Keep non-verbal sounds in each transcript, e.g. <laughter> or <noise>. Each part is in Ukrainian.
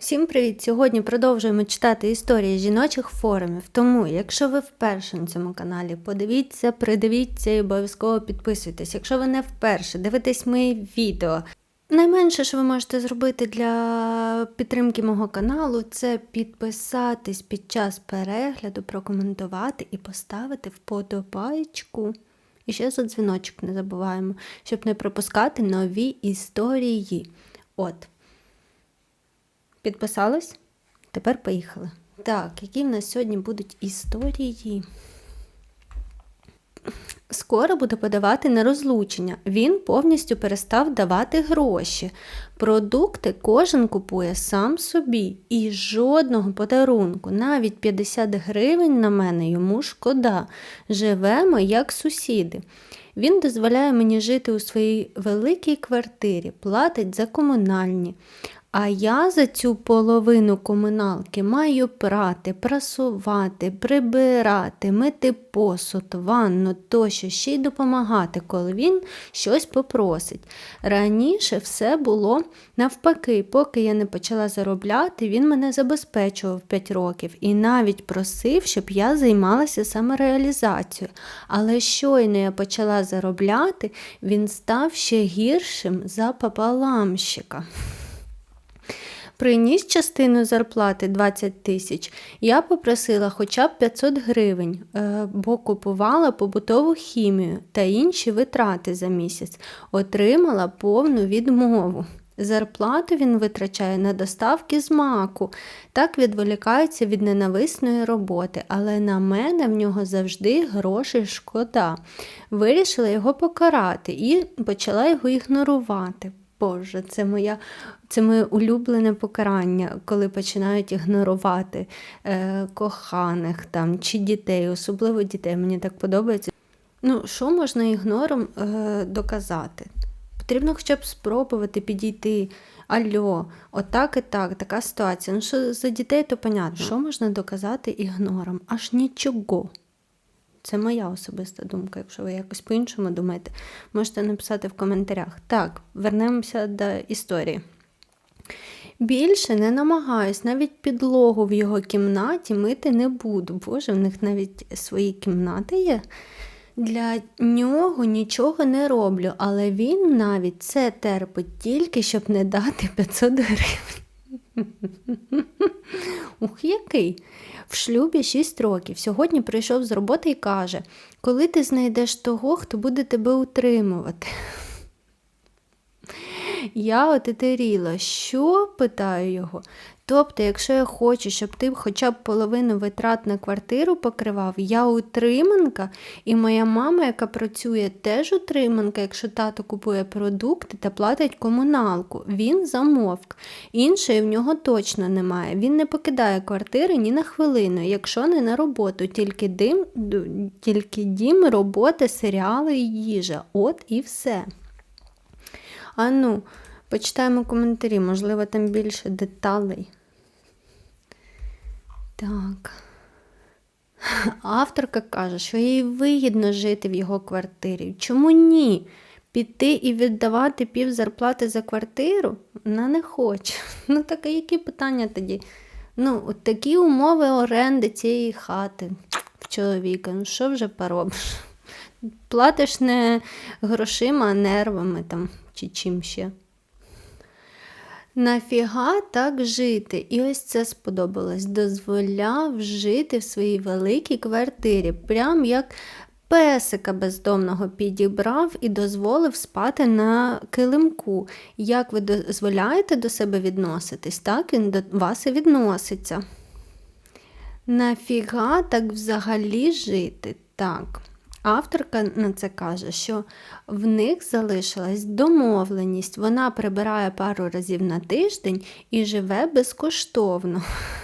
Всім привіт! Сьогодні продовжуємо читати історії жіночих форумів. Тому, якщо ви вперше на цьому каналі, подивіться, придивіться і обов'язково підписуйтесь. Якщо ви не вперше дивитесь мої відео. Найменше, що ви можете зробити для підтримки мого каналу, це підписатись під час перегляду, прокоментувати і поставити вподобайку. І ще за дзвіночок не забуваємо, щоб не пропускати нові історії. От. Підписались? Тепер поїхали. Так, які в нас сьогодні будуть історії? Скоро буде подавати на розлучення. Він повністю перестав давати гроші. Продукти кожен купує сам собі. І жодного подарунку, навіть 50 гривень на мене йому шкода. Живемо як сусіди. Він дозволяє мені жити у своїй великій квартирі, платить за комунальні. А я за цю половину комуналки маю прати, прасувати, прибирати, мити посуд, ванну тощо ще й допомагати, коли він щось попросить. Раніше все було навпаки, поки я не почала заробляти, він мене забезпечував 5 років і навіть просив, щоб я займалася самореалізацією. Але щойно я почала заробляти, він став ще гіршим за пополамщика. Приніс частину зарплати 20 тисяч, я попросила хоча б 500 гривень, е, бо купувала побутову хімію та інші витрати за місяць, отримала повну відмову. Зарплату він витрачає на доставки з маку, так відволікається від ненависної роботи, але на мене в нього завжди грошей шкода. Вирішила його покарати і почала його ігнорувати. Боже, це моя, це моє улюблене покарання, коли починають ігнорувати е, коханих там, чи дітей, особливо дітей. Мені так подобається. Ну, що можна ігнором е, доказати? Потрібно хоча б спробувати підійти. Альо, отак і так, така ситуація. Ну, що за дітей, то понятно. Що можна доказати ігнором? Аж нічого. Це моя особиста думка. Якщо ви якось по-іншому думаєте, можете написати в коментарях. Так, вернемося до історії. Більше не намагаюсь, навіть підлогу в його кімнаті мити не буду. Боже, в них навіть свої кімнати є. Для нього нічого не роблю, але він навіть це терпить тільки, щоб не дати 500 гривень. <laughs> Ух, який? В шлюбі 6 років. Сьогодні прийшов з роботи і каже, коли ти знайдеш того, хто буде тебе утримувати. <laughs> Я отетеріла, що? питаю його. Тобто, якщо я хочу, щоб ти хоча б половину витрат на квартиру покривав, я утриманка, і моя мама, яка працює, теж утриманка, якщо тато купує продукти та платить комуналку. Він замовк. Іншої в нього точно немає. Він не покидає квартири ні на хвилину, якщо не на роботу, тільки дим, тільки дім, робота, серіали і їжа. От і все. А ну, почитаємо коментарі, можливо, там більше деталей. Так. Авторка каже, що їй вигідно жити в його квартирі. Чому ні? Піти і віддавати пів зарплати за квартиру? Вона не хоче. <laughs> Ну, так а які питання тоді? Ну, от такі умови оренди цієї хати в чоловіка. Ну, що вже поробиш? <laughs> Платиш не грошима, а нервами там чи чим ще. Нафіга так жити? І ось це сподобалось. Дозволяв жити в своїй великій квартирі, прям як песика бездомного підібрав і дозволив спати на килимку. Як ви дозволяєте до себе відноситись, так він до вас і відноситься. Нафіга так взагалі жити? Так. Авторка на це каже, що в них залишилась домовленість, вона прибирає пару разів на тиждень і живе безкоштовно.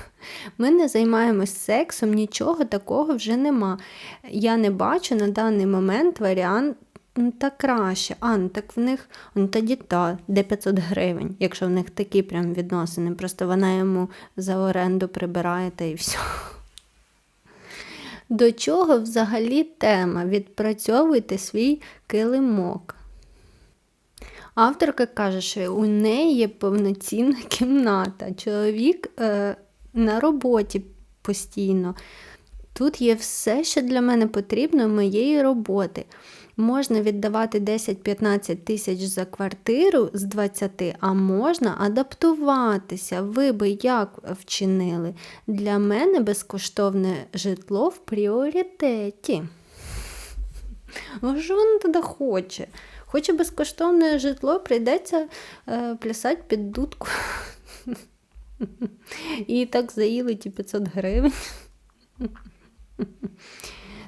<laughs> Ми не займаємось сексом, нічого такого вже нема. Я не бачу на даний момент варіант та краще. А, ну так в них ну, тоді та, де 500 гривень, якщо в них такі прям відносини. Просто вона йому за оренду прибирає та і все. До чого взагалі тема? Відпрацьовуйте свій килимок. Авторка каже, що у неї є повноцінна кімната. Чоловік е, на роботі постійно. Тут є все, що для мене потрібно моєї роботи. Можна віддавати 10-15 тисяч за квартиру з 20, а можна адаптуватися. Ви би як вчинили? Для мене безкоштовне житло в пріоритеті. Що він тоді хоче? Хоче безкоштовне житло, прийдеться е, плясати під дудку. І так заїли ті 500 гривень.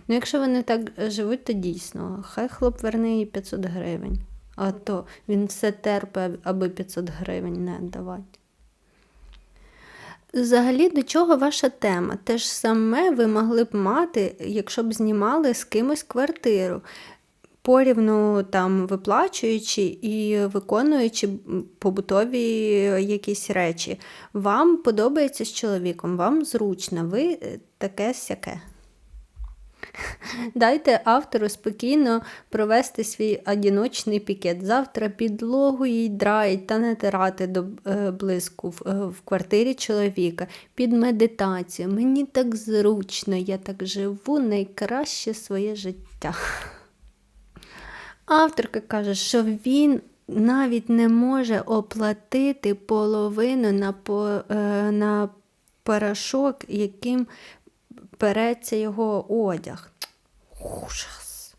Ну, якщо вони так живуть, то дійсно, хай хлоп верне їй 500 гривень, а то він все терпе, аби 500 гривень не давати. Взагалі, до чого ваша тема? Те ж саме ви могли б мати, якщо б знімали з кимось квартиру, порівну там виплачуючи і виконуючи побутові якісь речі. Вам подобається з чоловіком, вам зручно, ви таке сяке. Дайте автору спокійно провести свій одіночний пікет. Завтра підлогу їй драїть та натирати до е, блиску в, е, в квартирі чоловіка під медитацію. Мені так зручно, я так живу найкраще своє життя. Авторка каже, що він навіть не може оплатити половину на, по, е, на порошок, яким переться його одяг. Ужас.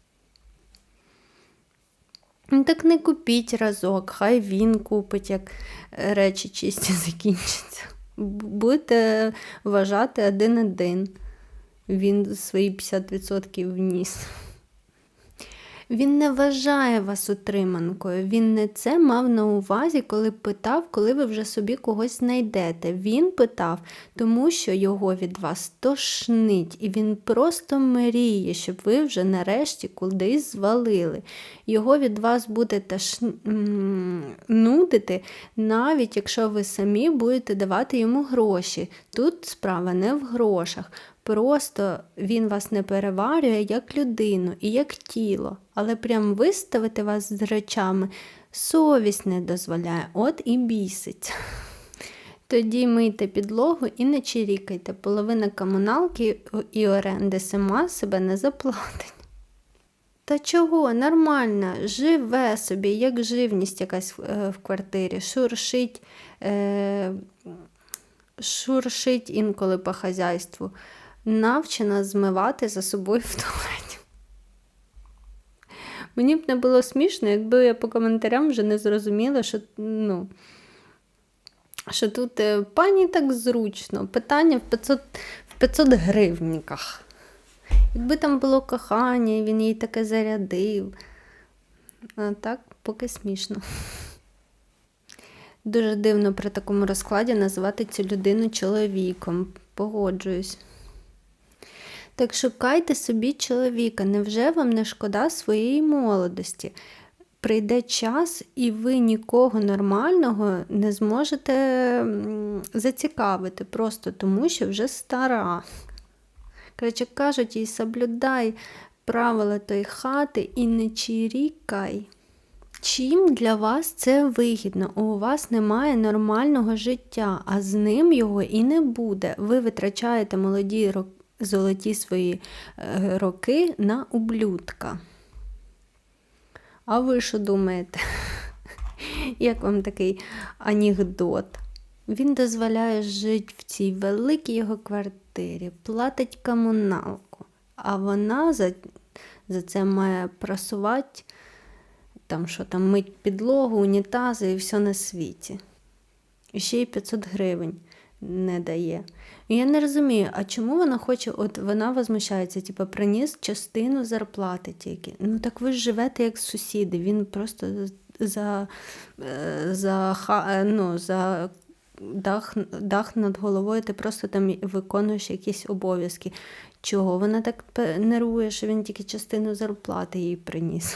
Ну, так не купіть разок, хай він купить, як речі чисті <laughs> закінчаться. Будете вважати один-один. Він свої 50% вніс. Він не вважає вас утриманкою. Він не це мав на увазі, коли питав, коли ви вже собі когось знайдете. Він питав, тому що його від вас тошнить, і він просто мріє, щоб ви вже нарешті кудись звалили. Його від вас буде таш... нудити, навіть якщо ви самі будете давати йому гроші. Тут справа не в грошах. Просто він вас не переварює як людину і як тіло, але прям виставити вас з речами совість не дозволяє, от і бісить. <laughs> Тоді мийте підлогу і не чирікайте. Половина комуналки і оренди сама себе не заплатить. Та чого, нормально, живе собі, як живність якась в, е, квартирі, шуршить, е, шуршить інколи по хазяйству навчена змивати за собою в туалеті. Мені б не було смішно, якби я по коментарям вже не зрозуміла, що ну, що тут е, пані так зручно, питання в 500 в 500 гривніках. Якби там було кохання, і він їй таке зарядив. А так, поки смішно. Дуже дивно при такому розкладі називати цю людину чоловіком. Погоджуюсь. Так шукайте собі чоловіка, невже вам не шкода своєї молодості? Прийде час, і ви нікого нормального не зможете зацікавити, просто тому що вже стара. Коротше, кажуть, їй соблюдай правила тої хати і не чирікай. Чим для вас це вигідно? У вас немає нормального життя, а з ним його і не буде. Ви витрачаєте молоді роки золоті свої е, роки на ублюдка. А ви що думаєте? <laughs> Як вам такий анекдот? Він дозволяє жити в цій великій його квартирі, платить комуналку, а вона за за це має просувати, там що там мить підлогу, унітази і все на світі. І ще й 500 гривень не дає. І я не розумію, а чому вона хоче, от вона возмущається, типу, приніс частину зарплати тільки. Ну так ви ж живете як сусіди, він просто за е, за, ну, за дах дах над головою, ти просто там виконуєш якісь обов'язки. Чого вона так нервує, що він тільки частину зарплати їй приніс?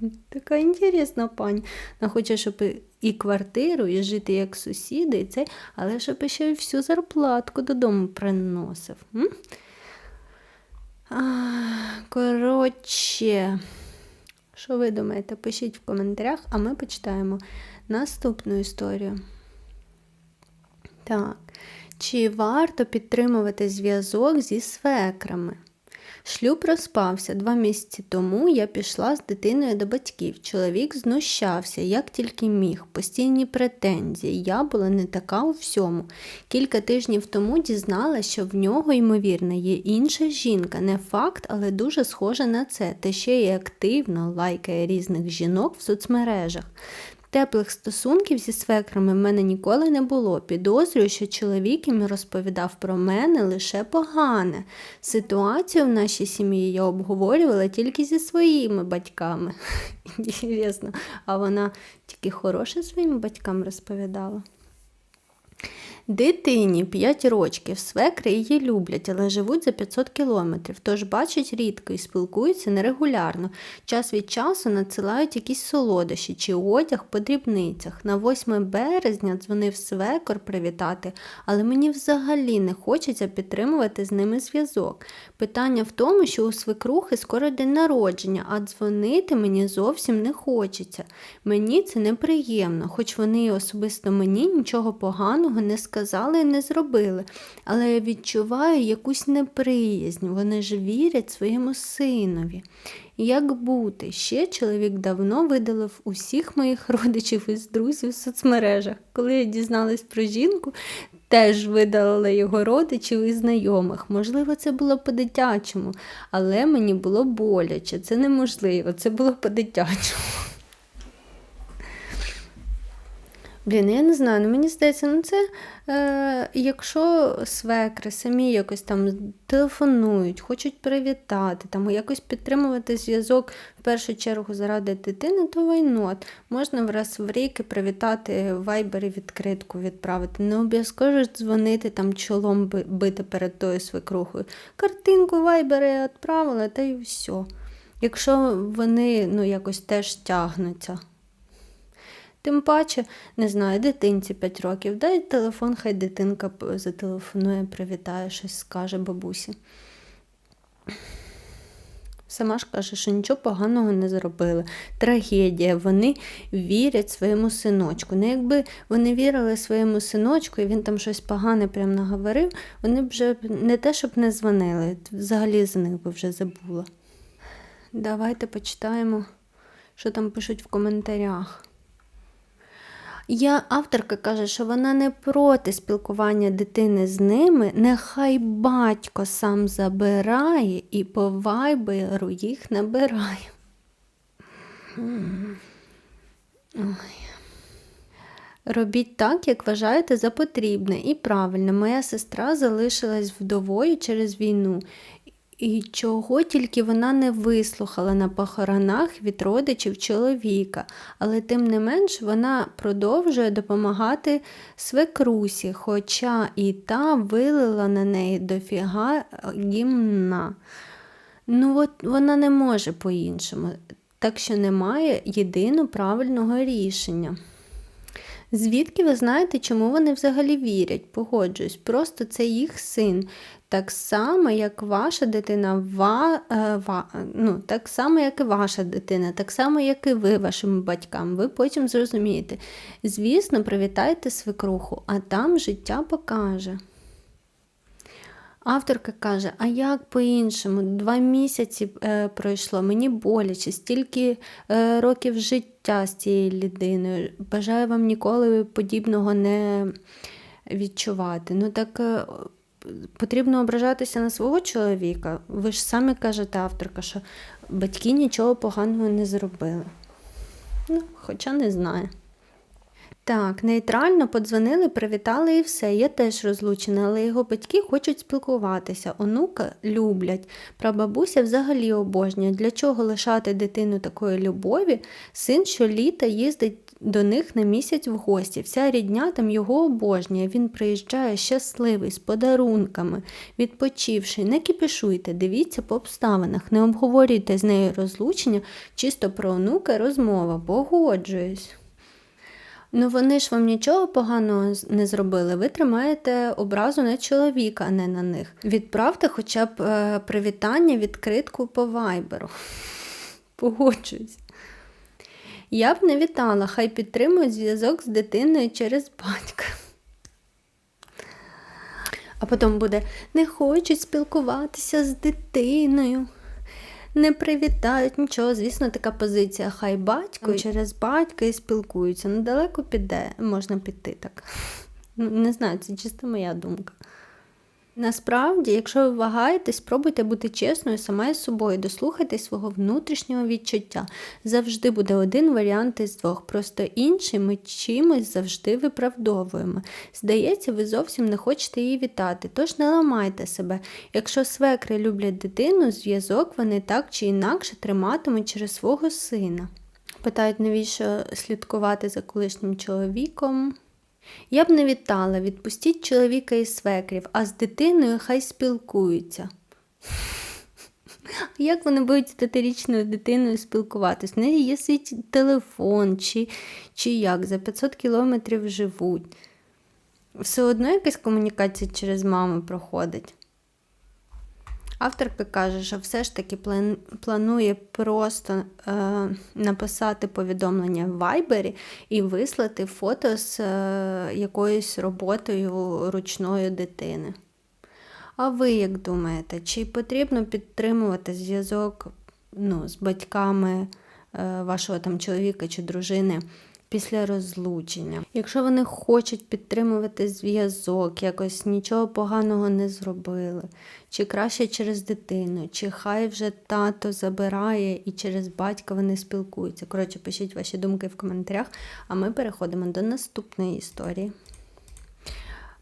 <laughs> Така інтересна пані. Вона хоче, щоб і квартиру, і жити як сусіди, і це, але щоб ще й всю зарплатку додому приносив. Коротше, Що ви думаєте? Пишіть в коментарях, а ми почитаємо наступну історію. Так. Чи варто підтримувати зв'язок зі свекрами? Шлюб розпався. Два місяці тому я пішла з дитиною до батьків. Чоловік знущався, як тільки міг, постійні претензії. Я була не така у всьому. Кілька тижнів тому дізналася, що в нього, ймовірно, є інша жінка. Не факт, але дуже схожа на це. Та ще й активно лайкає різних жінок в соцмережах. Теплих стосунків зі свекрами в мене ніколи не було. Підозрюю, що чоловік їм розповідав про мене лише погане. Ситуацію в нашій сім'ї я обговорювала тільки зі своїми батьками. <laughs> Інтересно, а вона тільки хороше своїм батькам розповідала. Дитині 5 років, свекри її люблять, але живуть за 500 кілометрів, тож бачать рідко і спілкуються нерегулярно. Час від часу надсилають якісь солодощі чи одяг по дрібницях. На 8 березня дзвонив свекор привітати, але мені взагалі не хочеться підтримувати з ними зв'язок. Питання в тому, що у свекрухи скоро день народження, а дзвонити мені зовсім не хочеться. Мені це неприємно, хоч вони особисто мені нічого поганого не сказали сказали і не зробили, але я відчуваю якусь неприязнь. Вони ж вірять своєму синові. Як бути? Ще чоловік давно видалив усіх моїх <laughs> родичів із друзів в соцмережах. Коли я дізналась про жінку, теж видалила його родичів і знайомих. Можливо, це було по-дитячому, але мені було боляче. Це неможливо, це було по-дитячому. Блін, я не знаю, ну мені здається, ну це е, якщо свекри самі якось там телефонують, хочуть привітати, там якось підтримувати зв'язок в першу чергу заради дитини, то вайнот. Можна раз в рік привітати вайбері відкритку відправити. Не обов'язково дзвонити там чолом бити перед тою свекрухою. Картинку вайбери відправила, та й все. Якщо вони ну, якось теж тягнуться. Тим паче, не знаю, дитинці 5 років, дай телефон, хай дитинка зателефонує, привітає, щось скаже бабусі. Сама ж каже, що нічого поганого не зробили. Трагедія. Вони вірять своєму синочку. Ну, якби вони вірили своєму синочку, і він там щось погане прям наговорив, вони б вже не те, щоб не дзвонили, взагалі за них би вже забула. Давайте почитаємо, що там пишуть в коментарях. Я авторка каже, що вона не проти спілкування дитини з ними, нехай батько сам забирає і по вайберу їх набирає. Ой. Робіть так, як вважаєте за потрібне і правильно. Моя сестра залишилась вдовою через війну. І чого тільки вона не вислухала на похоронах від родичів чоловіка, але тим не менш вона продовжує допомагати свекрусі, хоча і та вилила на неї дофіга гімна. Ну, от вона не може по-іншому, так що немає єдиного правильного рішення. Звідки ви знаєте, чому вони взагалі вірять? Погоджуюсь, просто це їх син. Так само, як ваша дитина, ва, е, ва, ну, так само, як і ваша дитина, так само, як і ви вашим батькам. Ви потім зрозумієте. Звісно, привітайте свекруху, а там життя покаже. Авторка каже, а як по-іншому? Два місяці е, пройшло, мені боляче, стільки е, років життя з цією людиною. Бажаю вам ніколи подібного не відчувати. Ну так е, потрібно ображатися на свого чоловіка. Ви ж самі кажете, авторка, що батьки нічого поганого не зробили. Ну, Хоча не знаю. Так, нейтрально подзвонили, привітали і все. Я теж розлучена, але його батьки хочуть спілкуватися. Онука люблять. Прабабуся взагалі обожнює. Для чого лишати дитину такої любові? Син щоліта їздить до них на місяць в гості. Вся рідня там його обожнює. Він приїжджає щасливий, з подарунками, відпочивши. Не кіпішуйте, дивіться по обставинах, не обговорюйте з нею розлучення, чисто про онука розмова. Погоджуюсь. Ну вони ж вам нічого поганого не зробили. Ви тримаєте образу на чоловіка, а не на них. Відправте хоча б е, привітання, відкритку по вайберу. <laughs> Погоджуюсь. Я б не вітала, хай підтримують зв'язок з дитиною через батька. А потім буде не хочуть спілкуватися з дитиною, не привітають нічого. Звісно, така позиція. Хай батько через батька і спілкуються. Ну, далеко піде, можна піти так. <laughs> Не знаю, це чисто моя думка. Насправді, якщо ви вагаєтесь, спробуйте бути чесною сама з собою, дослухайтесь свого внутрішнього відчуття. Завжди буде один варіант із двох, просто інший ми чимось завжди виправдовуємо. Здається, ви зовсім не хочете її вітати, тож не ламайте себе. Якщо свекри люблять дитину, зв'язок вони так чи інакше триматимуть через свого сина. Питають, навіщо слідкувати за колишнім чоловіком. Я б не вітала, відпустіть чоловіка із свекрів, а з дитиною хай спілкуються. Як вони будуть з п'ятирічною дитиною спілкуватись? В неї є свій телефон, чи, чи як, за 500 кілометрів живуть. Все одно якась комунікація через маму проходить. Авторка каже, що все ж таки планує просто е, написати повідомлення в Вайбері і вислати фото з е, якоюсь роботою ручної дитини. А ви як думаєте, чи потрібно підтримувати зв'язок ну, з батьками е, вашого там чоловіка чи дружини після розлучення. Якщо вони хочуть підтримувати зв'язок, якось нічого поганого не зробили, чи краще через дитину, чи хай вже тато забирає і через батька вони спілкуються. Коротше, пишіть ваші думки в коментарях, а ми переходимо до наступної історії.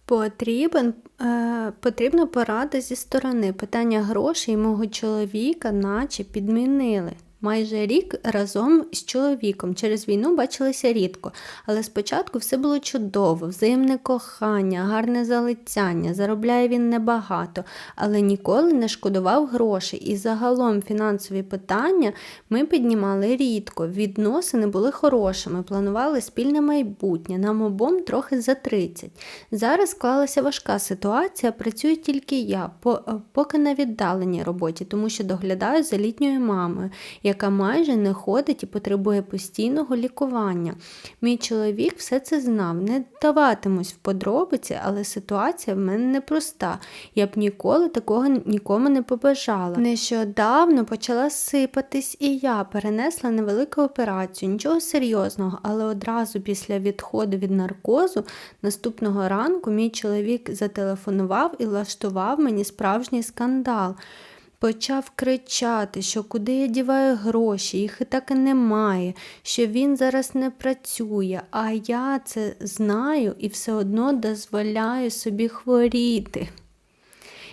Потрібен, е, Потрібна порада зі сторони. Питання грошей мого чоловіка, наче підмінили. Майже рік разом з чоловіком через війну бачилися рідко, але спочатку все було чудово, взаємне кохання, гарне залицяння. Заробляє він небагато, але ніколи не шкодував грошей. І загалом фінансові питання ми піднімали рідко. Відносини були хорошими, планували спільне майбутнє, нам обом трохи за 30. Зараз склалася важка ситуація, працюю тільки я, поки на віддаленій роботі, тому що доглядаю за літньою мамою яка майже не ходить і потребує постійного лікування. Мій чоловік все це знав, не даватимусь в подробиці, але ситуація в мене непроста. Я б ніколи такого нікому не побажала. Нещодавно почала сипатись і я перенесла невелику операцію, нічого серйозного, але одразу після відходу від наркозу наступного ранку мій чоловік зателефонував і влаштував мені справжній скандал почав кричати, що куди я діваю гроші, їх і так і немає, що він зараз не працює, а я це знаю і все одно дозволяю собі хворіти.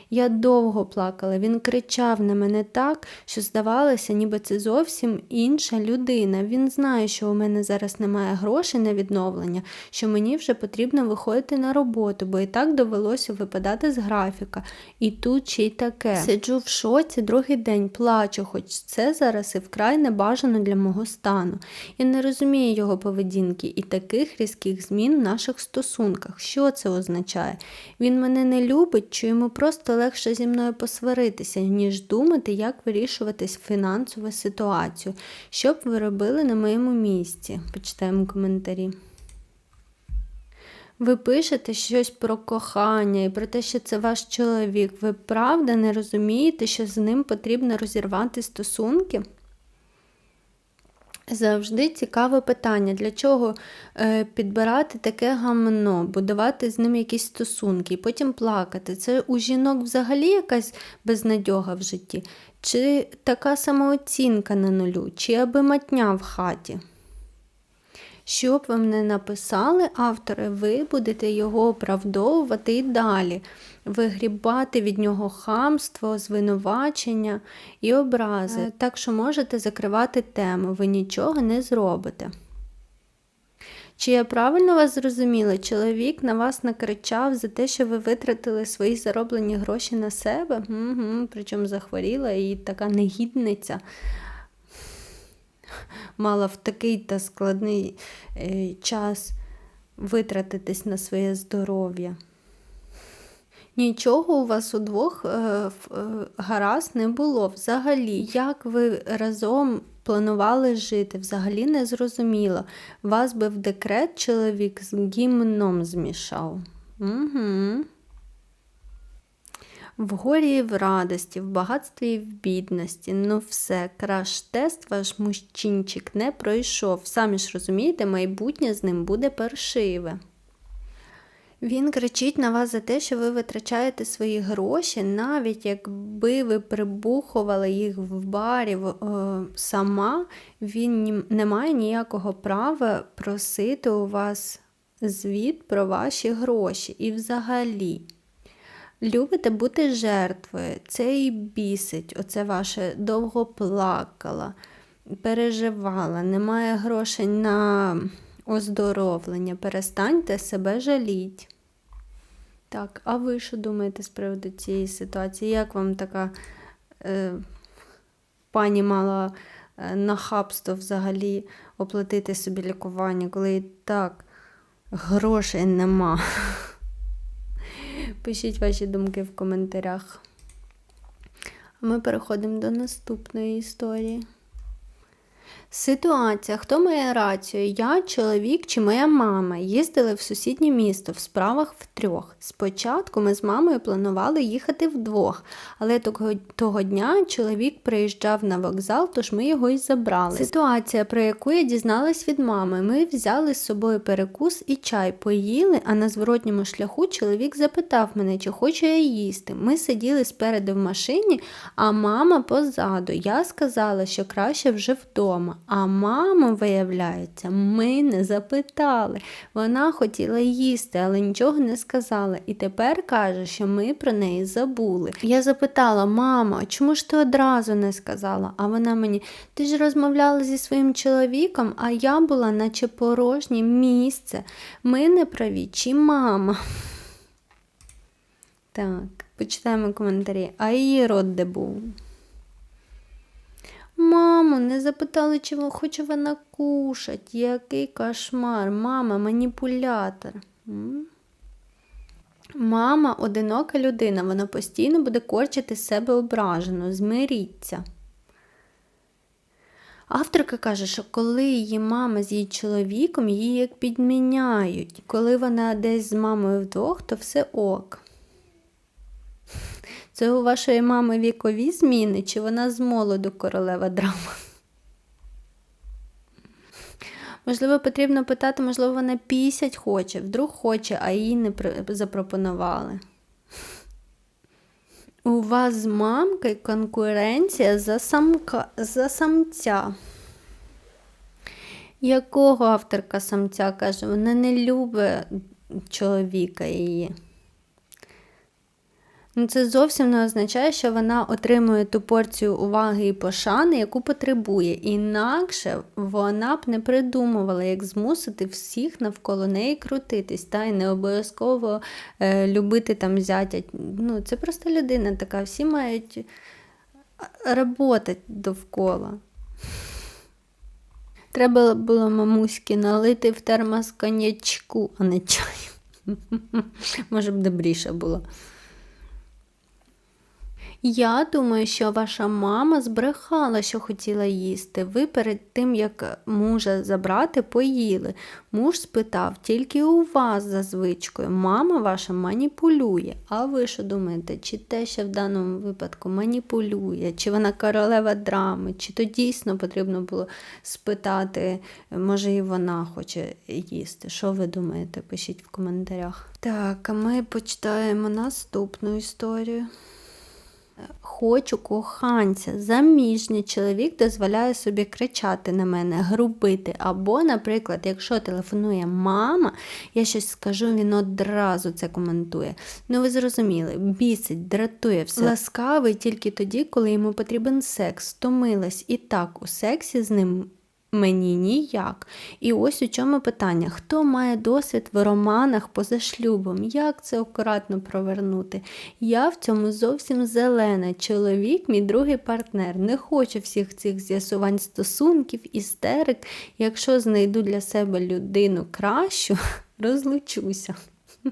Я довго плакала, він кричав на мене так, що здавалося, ніби це зовсім інша людина. Він знає, що у мене зараз немає грошей на відновлення, що мені вже потрібно виходити на роботу, бо і так довелося випадати з графіка. І тут ще й таке. Сиджу в шоці другий день, плачу, хоч це зараз і вкрай небажано для мого стану. Я не розумію його поведінки і таких різких змін в наших стосунках. Що це означає? Він мене не любить, чи йому просто легше зі мною посваритися, ніж думати, як вирішувати фінансову ситуацію. Що б ви робили на моєму місці? Почитаємо коментарі. Ви пишете щось про кохання і про те, що це ваш чоловік. Ви правда не розумієте, що з ним потрібно розірвати стосунки? Завжди цікаве питання, для чого е, підбирати таке гамно, будувати з ним якісь стосунки і потім плакати. Це у жінок взагалі якась безнадьога в житті, чи така самооцінка на нулю, чи аби матня в хаті. Що б вам не написали автори, ви будете його оправдовувати і далі, вигрібати від нього хамство, звинувачення і образи. Так що можете закривати тему, ви нічого не зробите. Чи я правильно вас зрозуміла? Чоловік на вас накричав за те, що ви витратили свої зароблені гроші на себе, угу, причому захворіла і така негідниця мала в такий та складний е, час витратитись на своє здоров'я. Нічого у вас удвох е, е, гаразд не було. Взагалі, як ви разом планували жити, взагалі не зрозуміло. Вас би в декрет чоловік з гімном змішав. Угу. В горі і в радості, в багатстві і в бідності. Ну все, краш-тест ваш мужчинчик не пройшов. Самі ж розумієте, майбутнє з ним буде паршиве. Він кричить на вас за те, що ви витрачаєте свої гроші, навіть якби ви прибухували їх в барі е, сама, він не має ніякого права просити у вас звіт про ваші гроші. І взагалі. Любите бути жертвою, це і бісить, оце ваше довго плакала, переживала, немає грошей на оздоровлення. Перестаньте себе жаліть. Так, а ви що думаєте з приводу цієї ситуації? Як вам така е, пані мала е, нахабство взагалі оплатити собі лікування, коли і так грошей нема? <laughs> Пишіть ваші думки в коментарях. А ми переходимо до наступної історії. Ситуація, хто має рацію? Я, чоловік чи моя мама їздили в сусіднє місто в справах втрьох. Спочатку ми з мамою планували їхати вдвох, але того, того дня чоловік приїжджав на вокзал, тож ми його й забрали. Ситуація, про яку я дізналась від мами, ми взяли з собою перекус і чай, поїли, а на зворотньому шляху чоловік запитав мене, чи хочу я їсти. Ми сиділи спереду в машині, а мама позаду. Я сказала, що краще вже вдома. А маму, виявляється, ми не запитали. Вона хотіла їсти, але нічого не сказала. І тепер каже, що ми про неї забули. Я запитала, мама, чому ж ти одразу не сказала? А вона мені, ти ж розмовляла зі своїм чоловіком, а я була, наче порожнє місце. Ми не праві, чи мама? Так, почитаємо коментарі. А її рот де був? Мамо, не запитали, чи хоче вона кушать. Який кошмар, мама, маніпулятор. Мама одинока людина, вона постійно буде корчити себе ображено, змиріться. Авторка каже, що коли її мама з її чоловіком, її як підміняють. Коли вона десь з мамою вдвох, то все ок. Це у вашої мами вікові зміни, чи вона з молоду королева драма? Можливо, потрібно питати, можливо, вона пісять хоче, вдруг хоче, а їй не запропонували. У вас з мамкою конкуренція за самка, за самця. Якого авторка самця каже, вона не любить чоловіка її. Ну, Це зовсім не означає, що вона отримує ту порцію уваги і пошани, яку потребує. Інакше вона б не придумувала, як змусити всіх навколо неї крутитись, та й не обов'язково е, любити там зятя. Ну, Це просто людина така, всі мають роботи довкола. Треба було мамуськи налити в термос конячку, а не чаю. <laughs> Може б добріше було. Я думаю, що ваша мама збрехала, що хотіла їсти. Ви перед тим, як мужа забрати, поїли. Муж спитав, тільки у вас за звичкою. Мама ваша маніпулює. А ви що думаєте, чи те, що в даному випадку маніпулює, чи вона королева драми, чи то дійсно потрібно було спитати, може і вона хоче їсти? Що ви думаєте? Пишіть в коментарях. Так, а ми почитаємо наступну історію. Хочу коханця, заміжній чоловік дозволяє собі кричати на мене, грубити. Або, наприклад, якщо телефонує мама, я щось скажу, він одразу це коментує. Ну, ви зрозуміли, бісить, дратує все. Ласкавий тільки тоді, коли йому потрібен секс, стомилась і так у сексі з ним Мені ніяк. І ось у чому питання: хто має досвід в романах поза шлюбом? Як це акуратно провернути? Я в цьому зовсім зелена. Чоловік, мій другий партнер. Не хочу всіх цих з'ясувань стосунків, істерик. Якщо знайду для себе людину кращу, <laughs> розлучуся. <laughs>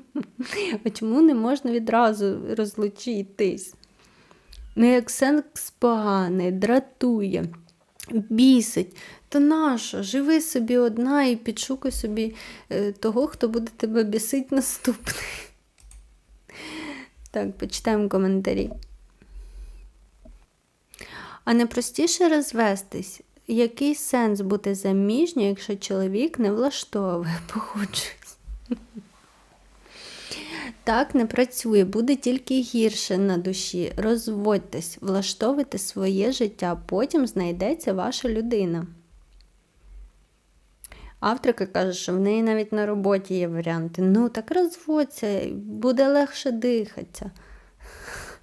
А чому не можна відразу розлучитись? Ну, як секс поганий, дратує. бісить. То нащо? Живи собі одна і підшукай собі е, того, хто буде тебе бісить наступний. Так, почитаємо коментарі. А не простіше розвестись? Який сенс бути заміжньою, якщо чоловік не влаштовує? <laughs> Погоджуюсь. Так не працює, буде тільки гірше на душі. Розводьтесь, влаштовуйте своє життя, потім знайдеться ваша людина. Авторка каже, що в неї навіть на роботі є варіанти. Ну, так розводься, буде легше дихатися.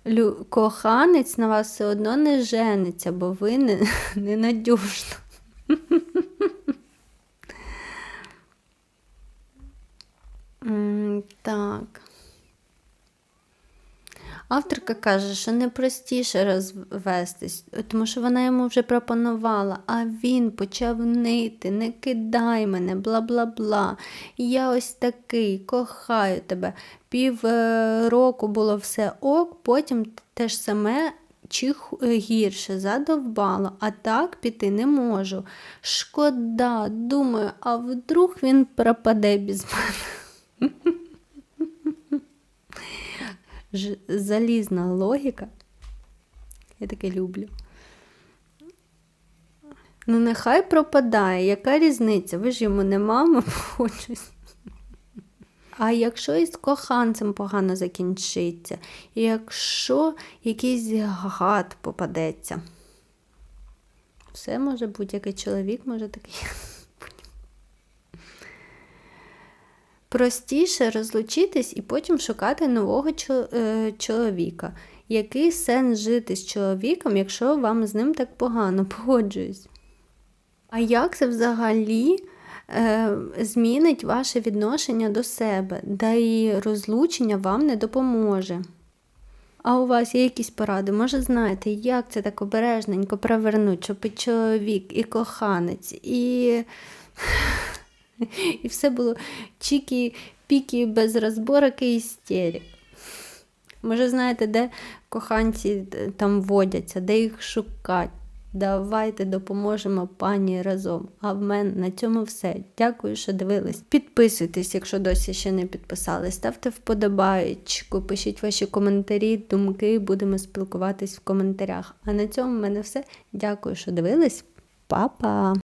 Лю... Коханець на вас все одно не жениться, бо ви не, <laughs> ненадюжно. <laughs> Так. Авторка каже, що не простіше розвестись, тому що вона йому вже пропонувала, а він почав нити, не кидай мене, бла бла бла. Я ось такий, кохаю тебе. Пів е, року було все ок, потім те ж саме чи е, гірше задовбало, а так піти не можу. Шкода, думаю, а вдруг він пропаде без мене. Ж- залізна логіка. Я таке люблю. Ну, нехай пропадає, яка різниця? Ви ж йому не мама, <laughs> погоджуюсь. А якщо із коханцем погано закінчиться, якщо якийсь гад попадеться, все може бути, який чоловік може такий. Простіше розлучитись і потім шукати нового е, чоловіка. Який сенс жити з чоловіком, якщо вам з ним так погано? <laughs> Погоджуюсь. А як це взагалі е, змінить ваше відношення до себе? Да і розлучення вам не допоможе. А у вас є якісь поради? Може, знаєте, як це так обережненько провернуть, щоб і чоловік, і коханець, і. <laughs> І все було чікі-пікі без розборок і істерик. Може, знаєте, де коханці е, там водяться, де їх шукати. Давайте допоможемо пані разом. А в мене на цьому все. Дякую, що дивились. Підписуйтесь, якщо досі ще не підписались. Ставте вподобаєчку, пишіть ваші коментарі, думки, будемо спілкуватись в коментарях. А на цьому в мене все. Дякую, що дивились. Па-па!